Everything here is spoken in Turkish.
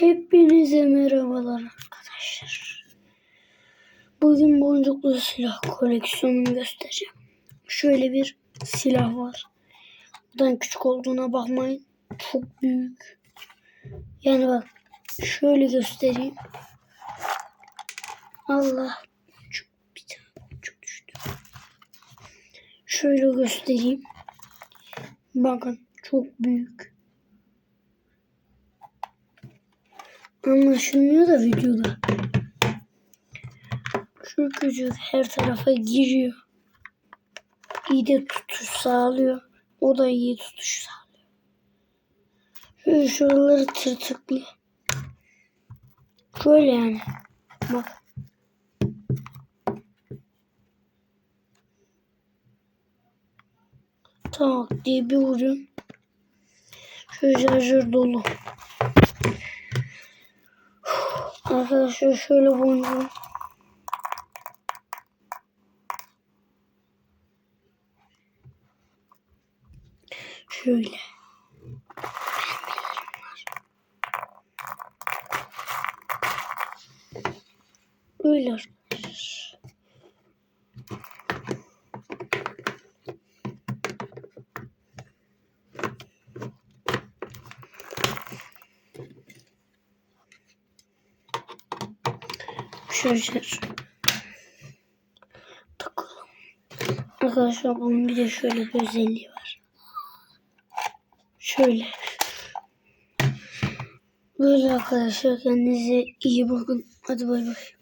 Hepinize merhabalar arkadaşlar. Bugün boncuklu silah koleksiyonumu göstereceğim. Şöyle bir silah var. Buradan küçük olduğuna bakmayın. Çok büyük. Yani bak şöyle göstereyim. Allah. Çok, bir tane çok düştü. Şöyle göstereyim. Bakın çok büyük. Anlaşılmıyor da videoda. Şu küçük her tarafa giriyor. İyi de tutuş sağlıyor. O da iyi tutuş sağlıyor. Şöyle şuraları tırtıklı. Şöyle yani. Bak. Tak diye bir vuruyorum. Şöyle şarjör dolu. Arkadaşlar şöyle boncuğum. Şöyle. Öyle arkadaşlar. Şöyle takalım. Arkadaşlar bunun bir de şöyle bir özelliği var. Şöyle. Böyle arkadaşlar kendinize iyi bakın. Hadi bay bay.